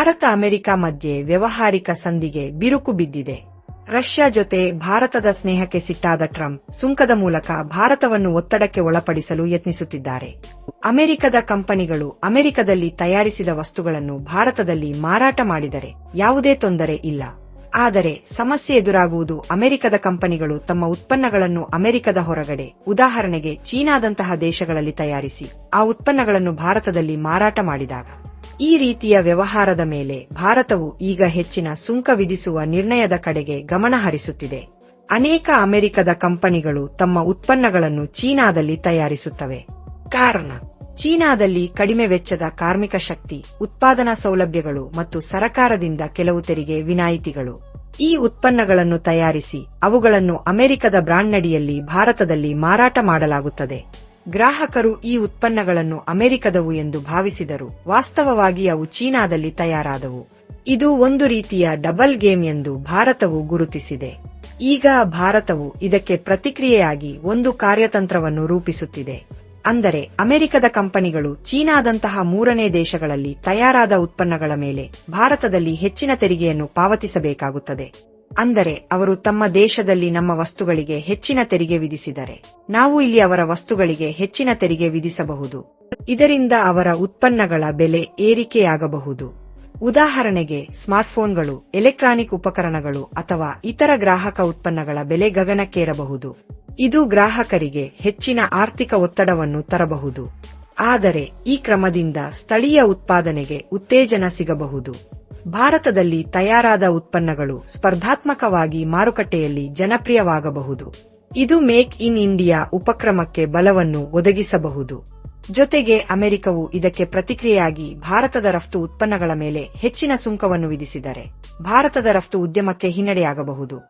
Bharat America ಮಧ್ಯೆ ವ್ಯವಹಾರಿಕ ಸಂಧಿಗೆ ಬಿರುಕು ಬಿದ್ದಿದೆ. ರಷ್ಯಾ ಜೊತೆ ಭಾರತದ ಸ್ನೇಹಕ್ಕೆ ಸಿಟ್ಟಾದ ಟ್ರಂಪ್ ಸುಂಕದ ಮೂಲಕ ಭಾರತವನ್ನು ಒತ್ತಡಕ್ಕೆ ಒಳಪಡಿಸಲು ಯತ್ನಿಸುತ್ತಿದ್ದಾರೆ. ಅಮೆರಿಕದ ಕಂಪನಿಗಳು ಅಮೆರಿಕದಲ್ಲಿ ತಯಾರಿಸಿದ ವಸ್ತುಗಳನ್ನು ಭಾರತದಲ್ಲಿ ಮಾರಾಟ ಮಾಡಿದರೆ ಯಾವುದೇ ತೊಂದರೆ ಇಲ್ಲ. ಆದರೆ ಸಮಸ್ಯೆ ಎದುರಾಗುವುದು ಅಮೆರಿಕದ ಕಂಪನಿಗಳು ತಮ್ಮ ಉತ್ಪನ್ನಗಳನ್ನು ಅಮೆರಿಕದ ಹೊರಗಡೆ, ಉದಾಹರಣೆಗೆ ಚೀನಾದಂತಹ ದೇಶಗಳಲ್ಲಿ ತಯಾರಿಸಿ, ಆ ಉತ್ಪನ್ನಗಳನ್ನು ಭಾರತದಲ್ಲಿ ಮಾರಾಟ ಮಾಡಿದಾಗ. ಈ ರೀತಿಯ ವ್ಯವಹಾರದ ಮೇಲೆ ಭಾರತವು ಈಗ ಹೆಚ್ಚಿನ ಸುಂಕ ವಿಧಿಸುವ ನಿರ್ಣಯದ ಕಡೆಗೆ ಗಮನ ಹರಿಸುತ್ತಿದೆ. ಅನೇಕ ಅಮೆರಿಕದ ಕಂಪನಿಗಳು ತಮ್ಮ ಉತ್ಪನ್ನಗಳನ್ನು ಚೀನಾದಲ್ಲಿ ತಯಾರಿಸುತ್ತವೆ. ಕಾರಣ, ಚೀನಾದಲ್ಲಿ ಕಡಿಮೆ ವೆಚ್ಚದ ಕಾರ್ಮಿಕ ಶಕ್ತಿ, ಉತ್ಪಾದನಾ ಸೌಲಭ್ಯಗಳು ಮತ್ತು ಸರಕಾರದಿಂದ ಕೆಲವು ತೆರಿಗೆ ವಿನಾಯಿತಿಗಳು. ಈ ಉತ್ಪನ್ನಗಳನ್ನು ತಯಾರಿಸಿ ಅವುಗಳನ್ನು ಅಮೆರಿಕದ ಬ್ರಾಂಡ್ನಡಿಯಲ್ಲಿ ಭಾರತದಲ್ಲಿ ಮಾರಾಟ ಮಾಡಲಾಗುತ್ತದೆ. ಗ್ರಾಹಕರು ಈ ಉತ್ಪನ್ನಗಳನ್ನು ಅಮೆರಿಕದವು ಎಂದು ಭಾವಿಸಿದರು. ವಾಸ್ತವವಾಗಿ ಅವು ಚೀನಾದಲ್ಲಿ ತಯಾರಾದವು. ಇದು ಒಂದು ರೀತಿಯ ಡಬಲ್ ಗೇಮ್ ಎಂದು ಭಾರತವು ಗುರುತಿಸಿದೆ. ಈಗ ಭಾರತವು ಇದಕ್ಕೆ ಪ್ರತಿಕ್ರಿಯೆಯಾಗಿ ಒಂದು ಕಾರ್ಯತಂತ್ರವನ್ನು ರೂಪಿಸುತ್ತಿದೆ. ಅಂದರೆ ಅಮೆರಿಕದ ಕಂಪನಿಗಳು ಚೀನಾದಂತಹ ಮೂರನೇ ದೇಶಗಳಲ್ಲಿ ತಯಾರಾದ ಉತ್ಪನ್ನಗಳ ಮೇಲೆ ಭಾರತದಲ್ಲಿ ಹೆಚ್ಚಿನ ತೆರಿಗೆಯನ್ನು ಪಾವತಿಸಬೇಕಾಗುತ್ತದೆ. ಅಂದರೆ ಅವರು ತಮ್ಮ ದೇಶದಲ್ಲಿ ನಮ್ಮ ವಸ್ತುಗಳಿಗೆ ಹೆಚ್ಚಿನ ತೆರಿಗೆ ವಿಧಿಸಿದರೆ. ನಾವು ಇಲ್ಲಿ ಅವರ ವಸ್ತುಗಳಿಗೆ ಹೆಚ್ಚಿನ ತೆರಿಗೆ ವಿಧಿಸಬಹುದು. ಇದರಿಂದ ಅವರ ಉತ್ಪನ್ನಗಳ ಬೆಲೆ ಏರಿಕೆಯಾಗಬಹುದು. ಉದಾಹರಣೆಗೆ, ಸ್ಮಾರ್ಟ್ಫೋನ್ಗಳು, ಎಲೆಕ್ಟ್ರಾನಿಕ್ ಉಪಕರಣಗಳು ಅಥವಾ ಇತರ ಗ್ರಾಹಕ ಉತ್ಪನ್ನಗಳ ಬೆಲೆ ಗಗನಕ್ಕೇರಬಹುದು. ಇದು ಗ್ರಾಹಕರಿಗೆ ಹೆಚ್ಚಿನ ಆರ್ಥಿಕ ಒತ್ತಡವನ್ನು ತರಬಹುದು. ಆದರೆ, ಈ ಕ್ರಮದಿಂದ ಸ್ಥಳೀಯ ಉತ್ಪಾದನೆಗೆ ಉತ್ತೇಜನ ಸಿಗಬಹುದು. ಭಾರತದಲ್ಲಿ ತಯಾರಾದ ಉತ್ಪನ್ನಗಳು ಸ್ಪರ್ಧಾತ್ಮಕವಾಗಿ ಮಾರುಕಟ್ಟೆಯಲ್ಲಿ ಜನಪ್ರಿಯವಾಗಬಹುದು. ಇದು ಮೇಕ್ ಇನ್ ಇಂಡಿಯಾ ಉಪಕ್ರಮಕ್ಕೆ ಬಲವನ್ನು ಒದಗಿಸಬಹುದು. ಜೊತೆಗೆ ಅಮೆರಿಕವು ಇದಕ್ಕೆ ಪ್ರತಿಕ್ರಿಯೆಯಾಗಿ ಭಾರತದ ರಫ್ತು ಉತ್ಪನ್ನಗಳ ಮೇಲೆ ಹೆಚ್ಚಿನ ಸುಂಕವನ್ನು ವಿಧಿಸಿದರೆ, ಭಾರತದ ರಫ್ತು ಉದ್ಯಮಕ್ಕೆ ಹಿನ್ನಡೆಯಾಗಬಹುದು.